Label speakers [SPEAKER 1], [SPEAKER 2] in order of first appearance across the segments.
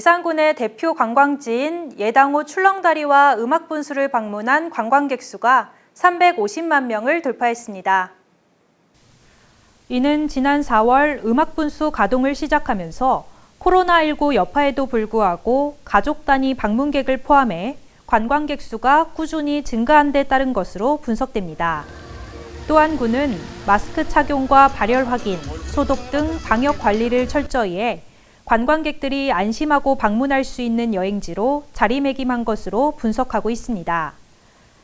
[SPEAKER 1] 예산군의 대표 관광지인 예당호 출렁다리와 음악분수를 방문한 관광객 수가 350만 명을 돌파했습니다. 이는 지난 4월 음악분수 가동을 시작하면서 코로나19 여파에도 불구하고 가족 단위 방문객을 포함해 관광객 수가 꾸준히 증가한 데 따른 것으로 분석됩니다. 또한 군은 마스크 착용과 발열 확인, 소독 등 방역 관리를 철저히 해 관광객들이 안심하고 방문할 수 있는 여행지로 자리매김한 것으로 분석하고 있습니다.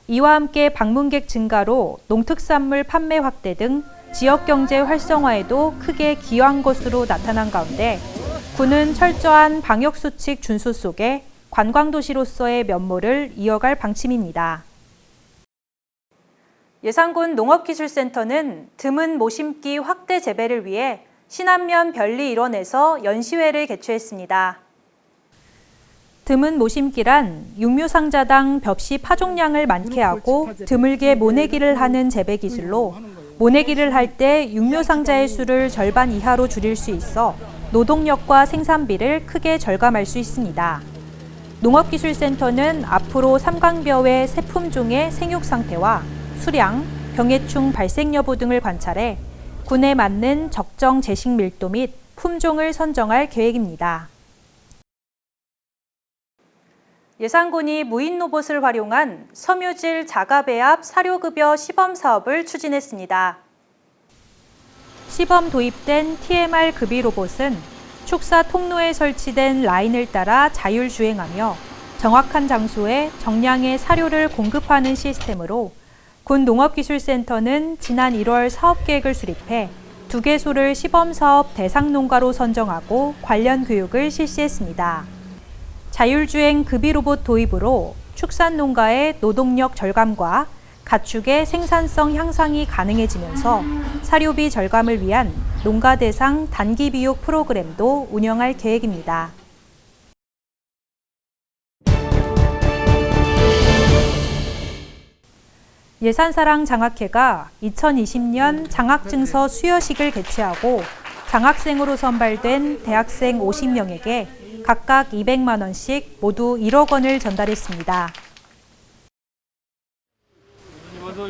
[SPEAKER 1] 이와 함께 방문객 증가로 농특산물 판매 확대 등 지역 경제 활성화에도 크게 기여한 것으로 나타난 가운데 군은 철저한 방역 수칙 준수 속에 관광 도시로서의 면모를 이어갈 방침입니다. 예산군 농업기술센터는 드문 모심기 확대 재배를 위해 신안면 별리 일원에서 연시회를 개최했습니다. 드문 모심기란 육묘상자당 벽시 파종량을 많게 하고 드물게 모내기를 하는 재배 기술로 모내기를 할 때 육묘상자의 수를 절반 이하로 줄일 수 있어 노동력과 생산비를 크게 절감할 수 있습니다. 농업기술센터는 앞으로 삼강벼의 새 품종의 생육 상태와 수량, 병해충 발생 여부 등을 관찰해 군에 맞는 적정 재식 밀도 및 품종을 선정할 계획입니다. 예산군이 무인 로봇을 활용한 섬유질 자가배합 사료급여 시범 사업을 추진했습니다. 시범 도입된 TMR 급이 로봇은 축사 통로에 설치된 라인을 따라 자율 주행하며 정확한 장소에 정량의 사료를 공급하는 시스템으로 군 농업기술센터는 지난 1월 사업 계획을 수립해 두 개소를 시범 사업 대상 농가로 선정하고 관련 교육을 실시했습니다. 자율주행 급이 로봇 도입으로 축산 농가의 노동력 절감과 가축의 생산성 향상이 가능해지면서 사료비 절감을 위한 농가 대상 단기 비육 프로그램도 운영할 계획입니다. 예산사랑 장학회가 2020년 장학증서 수여식을 개최하고 장학생으로 선발된 대학생 50명에게 각각 200만 원씩 모두 1억 원을 전달했습니다.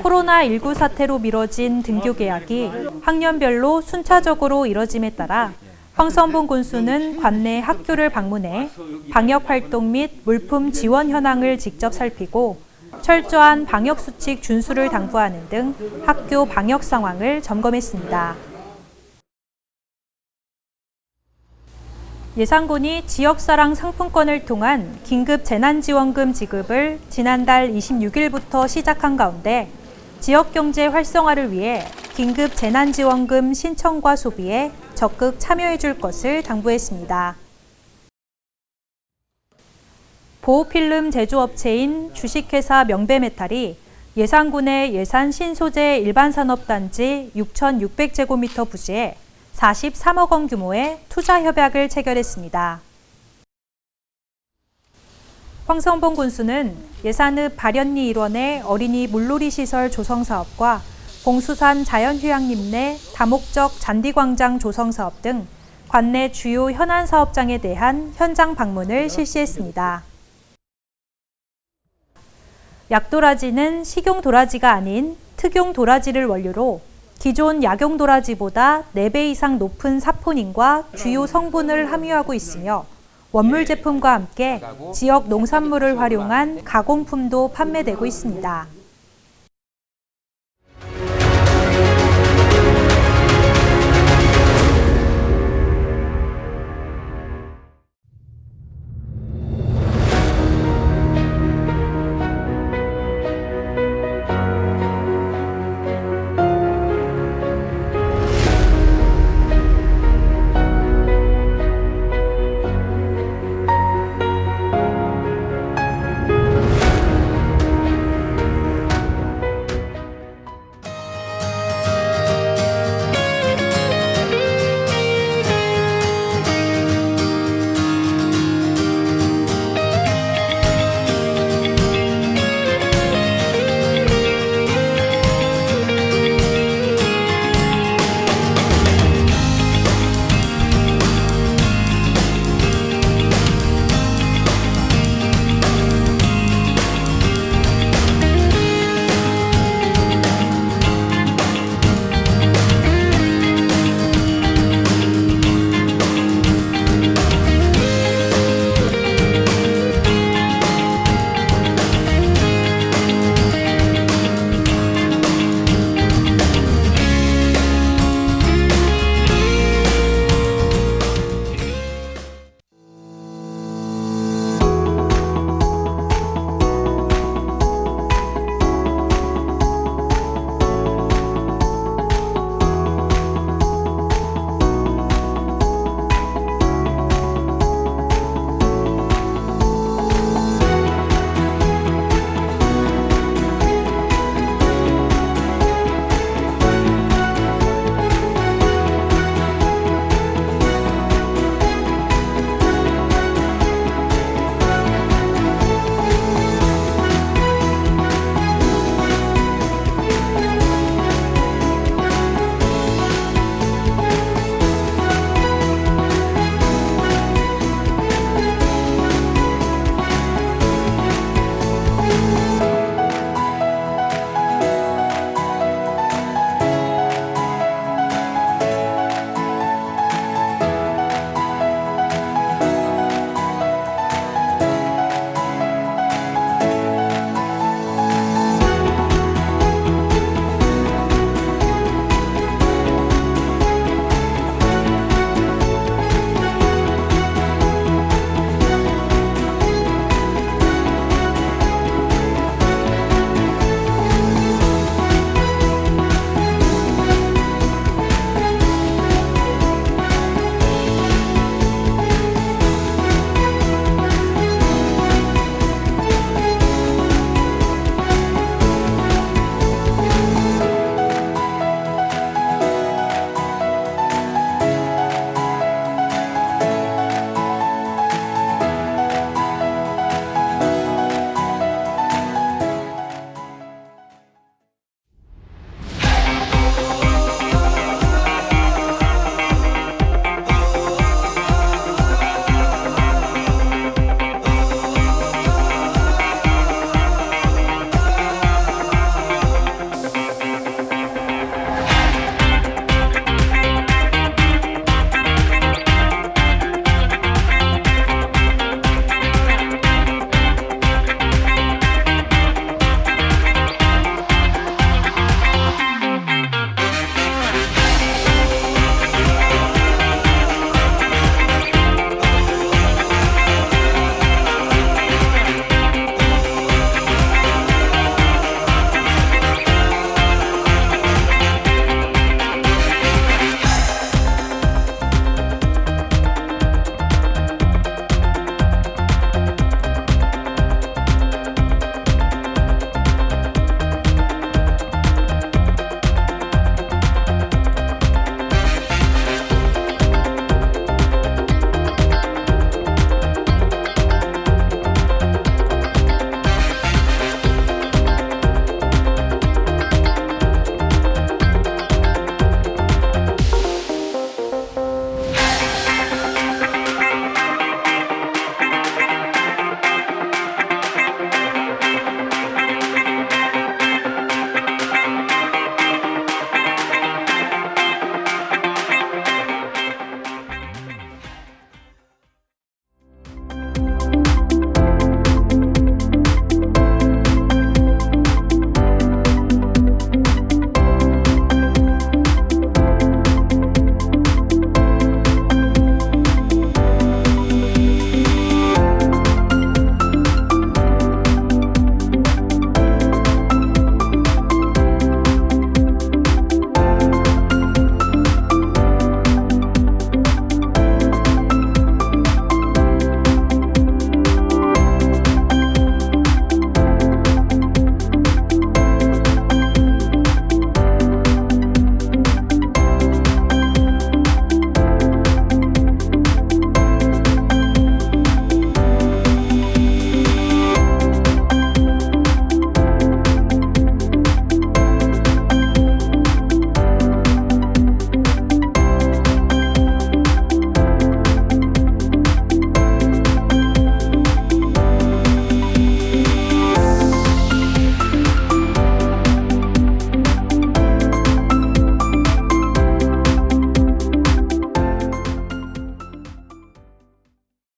[SPEAKER 1] 코로나19 사태로 미뤄진 등교 계약이 학년별로 순차적으로 이뤄짐에 따라 황선봉 군수는 관내 학교를 방문해 방역 활동 및 물품 지원 현황을 직접 살피고 철저한 방역 수칙 준수를 당부하는 등 학교 방역 상황을 점검했습니다. 예산군이 지역사랑 상품권을 통한 긴급 재난지원금 지급을 지난달 26일부터 시작한 가운데 지역경제 활성화를 위해 긴급 재난지원금 신청과 소비에 적극 참여해 줄 것을 당부했습니다. 보호필름 제조업체인 주식회사 명배메탈이 예산군의 예산 신소재 일반산업단지 6,600제곱미터 부지에 43억 원 규모의 투자 협약을 체결했습니다. 황성봉 군수는 예산읍 발연리 일원의 어린이 물놀이 시설 조성 사업과 봉수산 자연휴양림 내 다목적 잔디광장 조성 사업 등 관내 주요 현안 사업장에 대한 현장 방문을 실시했습니다. 약도라지는 식용 도라지가 아닌 특용 도라지를 원료로 기존 약용 도라지보다 4배 이상 높은 사포닌과 주요 성분을 함유하고 있으며 원물 제품과 함께 지역 농산물을 활용한 가공품도 판매되고 있습니다.